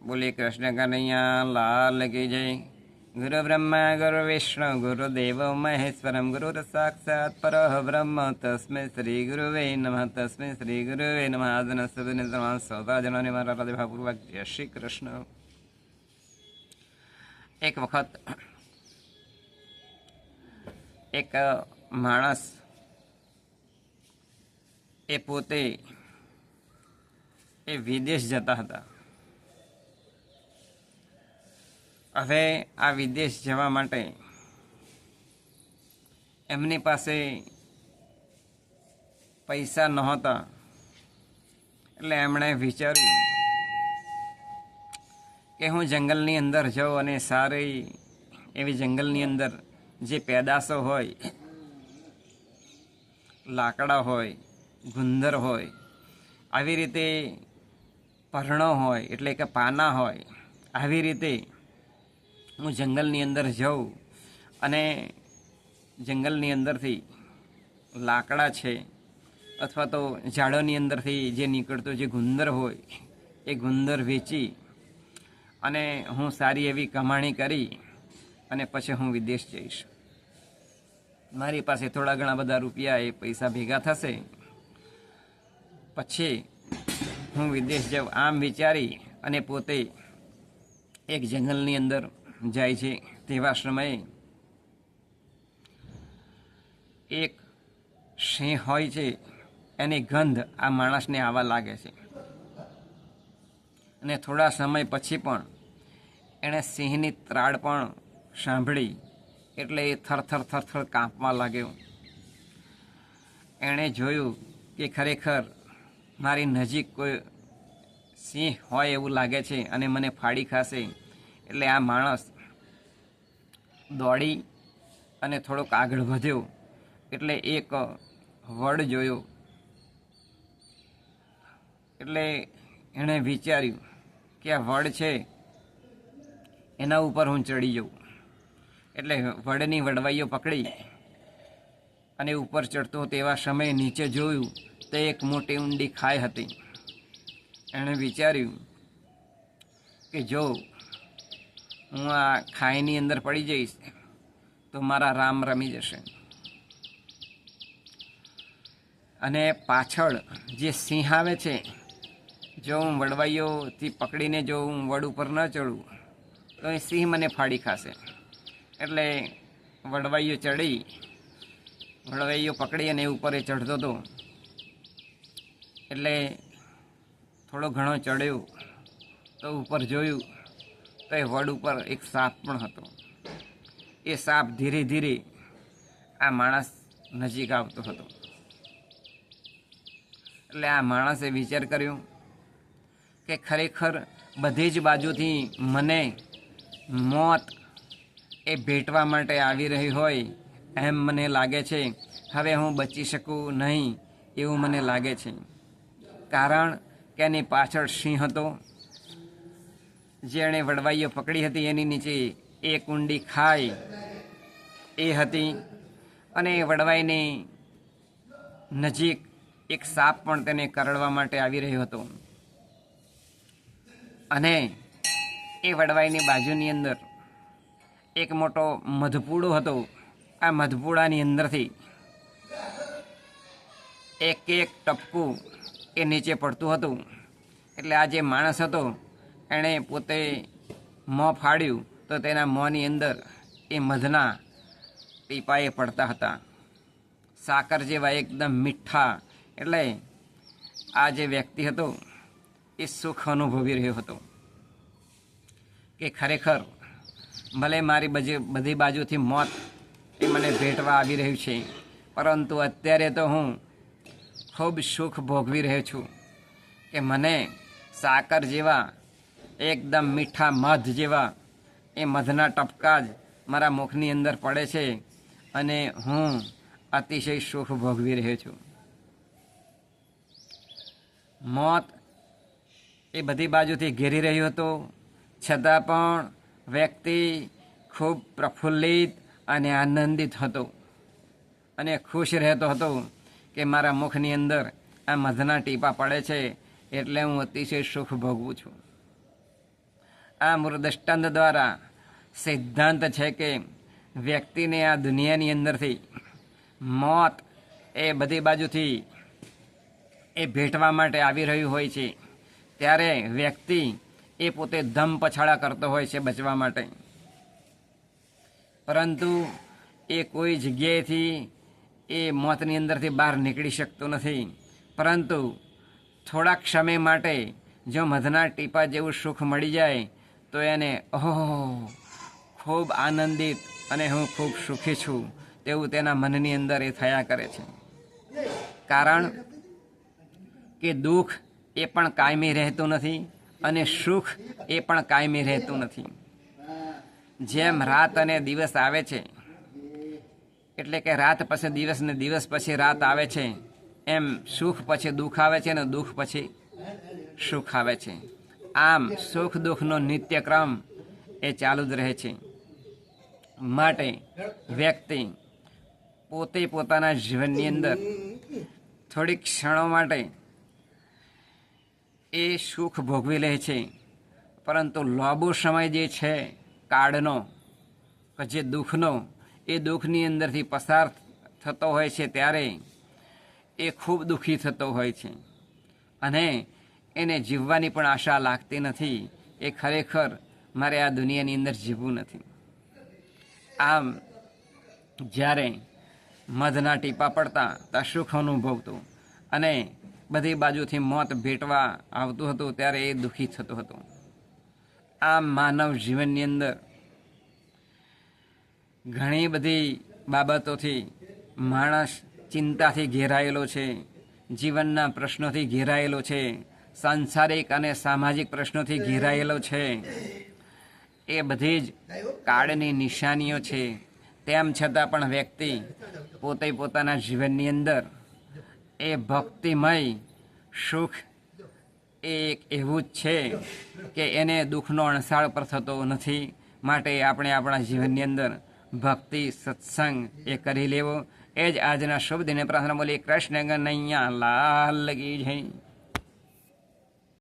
બોલે કૃષ્ણ કનૈયા લાલ કી જય ગુરુ બ્રહ્મા ગુરુ વિષ્ણુ ગુરુ દેવ મહેશ્વરમ ગુરુ સાક્ષાત પર બ્રહ્મ તસ્મે શ્રી ગુરુવે નમઃ તસ્મે શ્રી ગુરુવે નમઃ આજન સુબિન સૌતા જણાને મારા હૃદયભાવપૂર્વક જય શ્રી કૃષ્ણ એક વખત એક માણસ એ પોતે એ વિદેશ જતા હતા હવે આ વિદેશ જવા માટે એમની પાસે પૈસા નહોતા. એટલે એમણે વિચાર્યું કે હું જંગલની અંદર જાઉં અને સારી એવી જંગલની અંદર જે પેદાશો હોય, લાકડા હોય, ગુંદર હોય, આવી રીતે પર્ણો હોય, એટલે કે પાના હોય, આવી રીતે હું જંગલની અંદર જાઉં અને જંગલની અંદરથી લાકડા છે અથવા તો ઝાડોની અંદરથી જે નીકળતો જે ગુંદર હોય, એ ગુંદર વેચી અને હું સારી એવી કમાણી કરી અને પછી હું વિદેશ જઈશ. મારી પાસે થોડા ઘણા બધા રૂપિયા એ પૈસા ભેગા થશે. પછી હું વિદેશ જાઉં આમ વિચારી અને પોતે એક જંગલની અંદર જાય છે તેવા સમયે એક સિંહ હોય છે, એની ગંધ આ માણસને આવવા લાગે છે. અને થોડા સમય પછી પણ એણે સિંહની ત્રાડ પણ સાંભળી એટલે એ થરથર થરથર કાંપવા લાગ્યો. એણે જોયું કે ખરેખર મારી નજીક કોઈ સિંહ હોય એવું લાગે છે અને મને ફાડી ખાશે. એટલે આ માણસ દોડી અને થોડોક આગળ વધ્યો, એટલે એક વડ જોયો. એટલે એણે વિચાર્યું કે આ વડ છે, એના ઉપર હું ચડી જાઉં. એટલે વડની વડવાઈઓ પકડી અને ઉપર ચડતો તેવા સમયે નીચે જોયું તો એક મોટી ઊંડી ખાઈ હતી. એણે વિચાર્યું કે જો હું આ ખાઈની અંદર પડી જઈશ, તો મારા રામ રમી જશે. અને પાછળ જે સિંહ આવે છે, જો હું વડવાઈઓથી પકડીને જો હું વડ ઉપર ન ચડું, તો એ સિંહ મને ફાડી ખાશે. એટલે વડવાઈઓ ચડી, વડવાઈઓ પકડી અને ઉપર એ ચડતો હતો. એટલે થોડો ઘણો ચડ્યો, તો ઉપર જોયું તો એ વડ ઉપર એક સાપ પણ હતો. એ સાપ ધીરે ધીરે આ માણસ નજીક આવતો હતો. એટલે આ માણસે વિચાર કર્યો કે ખરેખર બધી જ બાજુથી મને મોત એ ભેટવા માટે આવી રહી હોય એમ મને લાગે છે. હવે હું બચી શકું નહીં એવું મને લાગે છે. કારણ કે એની પાછળ સિંહ હતો. જેણે વડવાઈઓ પકડી હતી, એની નીચે એક ઊંડી ખાઈ એ હતી અને એ વડવાઈની નજીક એક સાપ પણ તેને કરડવા માટે આવી રહ્યો હતો. અને એ વડવાઈની બાજુની અંદર એક મોટો મધપૂડો હતો. આ મધપૂડાની અંદરથી એક એક ટપકું એ નીચે પડતું હતું. એટલે આ જે માણસ હતો એણે પોતે મોં ફાડ્યું તો તેના મોંની અંદર એ મધના ટીપાએ પડતા હતા. સાકર જેવા એકદમ મીઠા એટલે આ જે વ્યક્તિ હતો એ સુખ અનુભવી રહ્યો હતો. કે ખરેખર ભલે મારી બજે બધી બાજુથી મોત એ મને ભેટવા આવી રહ્યું છે, પરંતુ અત્યારે તો હું ખૂબ સુખ ભોગવી રહ્યો છું કે મને સાકર જેવા એકદમ મીઠા મધ જેવા. એ મધના ટપકા જ મારા મુખની અંદર પડે છે અને હું અતિશય સુખ ભોગવી રહ્યો છું. મોત એ બધી બાજુથી ઘેરી રહ્યું હતું. છતાં પણ વ્યક્તિ ખૂબ પ્રફુલ્લિત અને આનંદિત હતો અને ખુશ રહેતો હતો કે મારા મુખની અંદર આ મધના ટીપા પડે છે એટલે હું અતિશય સુખ ભોગવું છું. આ મૃદષ્ટાંત દ્વારા સિદ્ધાંત છે કે વ્યક્તિને આ દુનિયાની અંદરથી મોત એ બધી બાજુથી એ ભેટવા માટે આવી રહ્યું હોય છે. ત્યારે વ્યક્તિ એ પોતે ધમ પછાડા કરતો હોય છે બચવા માટે. પરંતુ એ કોઈ જગ્યાએથી એ મોતની અંદરથી બહાર નીકળી શકતો નથી. પરંતુ થોડાક સમય માટે જો મધના ટીપા જેવું સુખ મળી જાય તો એને, ઓહો, ખૂબ આનંદિત અને હું ખૂબ સુખી છું. તેવું તેના મનની અંદર એ થયા કરે છે. કારણ કે દુઃખ એ પણ કાયમી રહેતું નથી અને સુખ એ પણ કાયમી રહેતું નથી. જેમ રાત અને દિવસ આવે છે, એટલે કે રાત પછી દિવસ ને દિવસ પછી રાત આવે છે, એમ સુખ પછી દુઃખ આવે છે અને દુઃખ પછી સુખ આવે છે. આમ સુખ દુઃખનો નિત્યક્રમ એ ચાલુ જ રહે છે. માટે વ્યક્તિ પોતે પોતાના જીવનની અંદર થોડીક ક્ષણો માટે એ સુખ ભોગવી લે છે. પરંતુ લાંબો સમય જે છે કાળનો, કે જે દુઃખનો, એ દુઃખની અંદરથી પસાર થતો હોય છે ત્યારે એ ખૂબ દુઃખી થતો હોય છે. અને એને જીવવાની પણ આશા લાગતી નથી. એ ખરેખર મારે આ દુનિયાની અંદર જીવવું નથી. આમ, જ્યારે મધના ટીપા પડતા ત્યાં સુખ અનુભવતું અને બધી બાજુથી મોત ભેટવા આવતું હતું ત્યારે એ દુઃખી થતું હતું. આમ માનવ જીવનની અંદર ઘણી બધી બાબતોથી માણસ ચિંતાથી ઘેરાયેલો છે, જીવનના પ્રશ્નોથી ઘેરાયેલો છે સાંસારિક અને સામાજિક પ્રશ્નોથી ઘેરાયેલો છે. એ બધી જ કાળની નિશાનીઓ છે. તેમ છતાં પણ વ્યક્તિ પોતે પોતાના જીવનની અંદર એ ભક્તિમય સુખ એ એક એવું જ છે કે એને દુઃખનો અણસાળ પર થતો નથી. માટે આપણે આપણા જીવનની અંદર ભક્તિ, સત્સંગ એ કરી લેવો. એ જ આજના શુભ દિને પ્રાર્થના બોલી કૃષ્ણ ગનૈયા લાલ લગી જય.